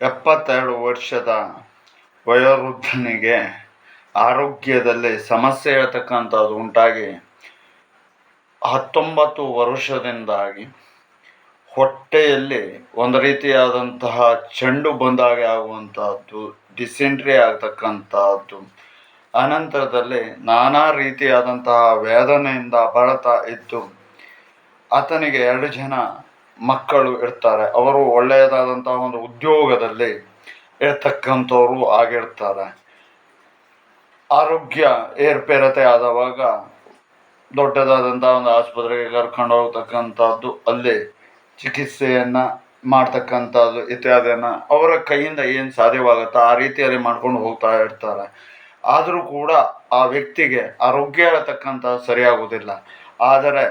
ಎಪ್ಪತ್ತೆರಡು ವರ್ಷದ ವಯೋವೃದ್ಧನಿಗೆ ಆರೋಗ್ಯದಲ್ಲಿ ಸಮಸ್ಯೆ ಇರತಕ್ಕಂಥದ್ದು ಉಂಟಾಗಿ ಹತ್ತೊಂಬತ್ತು ವರ್ಷದಿಂದಾಗಿ ಹೊಟ್ಟೆಯಲ್ಲಿ ಒಂದು ರೀತಿಯಾದಂತಹ ಚೆಂಡು ಬಂದಾಗೆ ಆಗುವಂತಹದ್ದು ಡಿಸೆಂಟ್ರಿ ಆಗ್ತಕ್ಕಂಥದ್ದು. ಅನಂತರದಲ್ಲಿ ನಾನಾ ರೀತಿಯಾದಂತಹ ವೇದನೆಯಿಂದ ಬಳತಾ ಇದ್ದು, ಆತನಿಗೆ ಎರಡು ಜನ ಮಕ್ಕಳು ಇರ್ತಾರೆ. ಅವರು ಒಳ್ಳೆಯದಾದಂಥ ಒಂದು ಉದ್ಯೋಗದಲ್ಲಿ ಇರ್ತಕ್ಕಂಥವ್ರು ಆಗಿರ್ತಾರೆ. ಆರೋಗ್ಯ ಏರ್ಪೇರತೆ ಆದವಾಗ ದೊಡ್ಡದಾದಂಥ ಒಂದು ಆಸ್ಪತ್ರೆಗೆ ಕರ್ಕೊಂಡು ಹೋಗ್ತಕ್ಕಂಥದ್ದು, ಅಲ್ಲಿ ಚಿಕಿತ್ಸೆಯನ್ನು ಮಾಡ್ತಕ್ಕಂಥದ್ದು ಇತ್ಯಾದಿಯನ್ನು ಅವರ ಕೈಯಿಂದ ಏನು ಸಾಧ್ಯವಾಗುತ್ತೋ ಆ ರೀತಿಯಲ್ಲಿ ಮಾಡ್ಕೊಂಡು ಹೋಗ್ತಾ ಇರ್ತಾರೆ. ಆದರೂ ಕೂಡ ಆ ವ್ಯಕ್ತಿಗೆ ಆರೋಗ್ಯ ಹೇಳ್ತಕ್ಕಂಥ ಸರಿಯಾಗುವುದಿಲ್ಲ. ಆದರೆ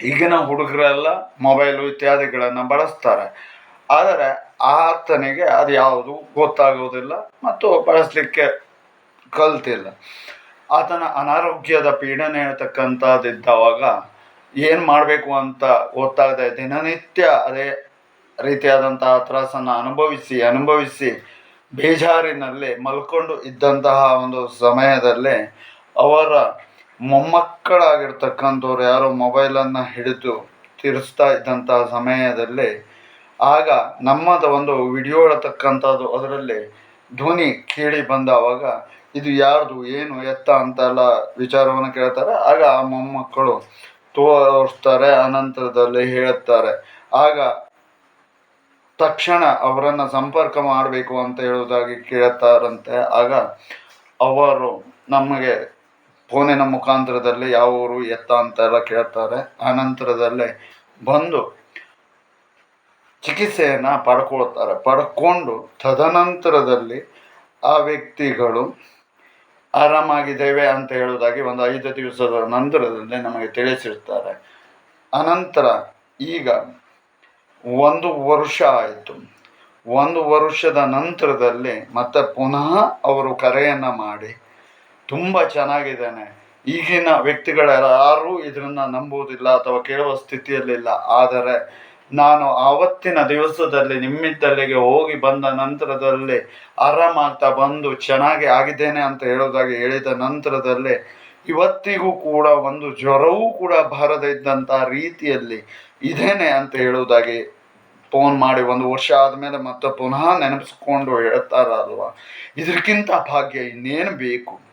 ಈಗಿನ ಹುಡುಗರೆಲ್ಲ ಮೊಬೈಲು ಇತ್ಯಾದಿಗಳನ್ನು ಬಳಸ್ತಾರೆ. ಆದರೆ ಆತನಿಗೆ ಅದು ಯಾವುದು ಗೊತ್ತಾಗುವುದಿಲ್ಲ ಮತ್ತು ಬಳಸಲಿಕ್ಕೆ ಕಲ್ತಿಲ್ಲ. ಆತನ ಅನಾರೋಗ್ಯದ ಪೀಡನೆ ಇರತಕ್ಕಂಥದ್ದಿದ್ದಾವಾಗ ಏನು ಮಾಡಬೇಕು ಅಂತ ಗೊತ್ತಾಗದೆ ದಿನನಿತ್ಯ ಅದೇ ರೀತಿಯಾದಂತಹ ತ್ರಾಸನ್ನು ಅನುಭವಿಸಿ ಅನುಭವಿಸಿ ಬೇಜಾರಿನಲ್ಲಿ ಮಲ್ಕೊಂಡು ಇದ್ದಂತಹ ಒಂದು ಸಮಯದಲ್ಲಿ ಅವರ ಮೊಮ್ಮಕ್ಕಳಾಗಿರ್ತಕ್ಕಂಥವ್ರು ಯಾರೋ ಮೊಬೈಲನ್ನು ಹಿಡಿದು ತಿರ್ಸ್ತಾ ಇದ್ದಂಥ ಸಮಯದಲ್ಲಿ ಆಗ ನಮ್ಮದ ಒಂದು ವಿಡಿಯೋ ಹೇಳ್ತಕ್ಕಂಥದ್ದು ಅದರಲ್ಲಿ ಧ್ವನಿ ಕೇಳಿ ಬಂದಾವಾಗ, ಇದು ಯಾರ್ದು, ಏನು, ಎತ್ತ ಅಂತೆಲ್ಲ ವಿಚಾರವನ್ನು ಕೇಳ್ತಾರೆ. ಆಗ ಆ ಮೊಮ್ಮಕ್ಕಳು ತೋರಿಸ್ತಾರೆ, ಅನಂತರದಲ್ಲಿ ಹೇಳುತ್ತಾರೆ. ಆಗ ತಕ್ಷಣ ಅವರನ್ನು ಸಂಪರ್ಕ ಮಾಡಬೇಕು ಅಂತ ಹೇಳುವುದಾಗಿ ಕೇಳ್ತಾರಂತೆ. ಆಗ ಅವರು ನಮಗೆ ಫೋನಿನ ಮುಖಾಂತರದಲ್ಲಿ ಯಾವ ಊರು ಎತ್ತ ಅಂತ ಎಲ್ಲ ಕೇಳ್ತಾರೆ. ಆನಂತರದಲ್ಲಿ ಬಂದು ಚಿಕಿತ್ಸೆಯನ್ನು ಪಡ್ಕೊಳ್ತಾರೆ. ಪಡ್ಕೊಂಡು ತದನಂತರದಲ್ಲಿ ಆ ವ್ಯಕ್ತಿಗಳು ಆರಾಮಾಗಿದ್ದೇವೆ ಅಂತ ಹೇಳೋದಾಗಿ ಒಂದು ಐದು ದಿವಸದ ನಂತರದಲ್ಲಿ ನಮಗೆ ತಿಳಿಸಿರ್ತಾರೆ. ಅನಂತರ ಈಗ ಒಂದು ವರ್ಷ ಆಯಿತು. ಒಂದು ವರ್ಷದ ನಂತರದಲ್ಲಿ ಮತ್ತೆ ಪುನಃ ಅವರು ಕರೆಯನ್ನು ಮಾಡಿ ತುಂಬ ಚೆನ್ನಾಗಿದ್ದಾನೆ. ಈಗಿನ ವ್ಯಕ್ತಿಗಳ್ಯಾರೂ ಇದನ್ನು ನಂಬುವುದಿಲ್ಲ ಅಥವಾ ಕೇಳುವ ಸ್ಥಿತಿಯಲ್ಲಿಲ್ಲ. ಆದರೆ ನಾನು ಆವತ್ತಿನ ದಿವಸದಲ್ಲಿ ನಿಮ್ಮಿದ್ದಲ್ಲಿಗೆ ಹೋಗಿ ಬಂದ ನಂತರದಲ್ಲಿ ಆರಾಮಾಗ್ತಾ ಬಂದು ಚೆನ್ನಾಗಿ ಆಗಿದ್ದೇನೆ ಅಂತ ಹೇಳೋದಾಗಿ ಹೇಳಿದ ನಂತರದಲ್ಲಿ ಇವತ್ತಿಗೂ ಕೂಡ ಒಂದು ಜ್ವರವೂ ಕೂಡ ಬಾರದೇ ಇದ್ದಂಥ ರೀತಿಯಲ್ಲಿ ಇದೇನೆ ಅಂತ ಹೇಳುವುದಾಗಿ ಫೋನ್ ಮಾಡಿ ಒಂದು ವರ್ಷ ಆದಮೇಲೆ ಮತ್ತೆ ಪುನಃ ನೆನಪಿಸ್ಕೊಂಡು ಹೇಳ್ತಾರಲ್ವ? ಇದಕ್ಕಿಂತ ಭಾಗ್ಯ ಇನ್ನೇನು ಬೇಕು?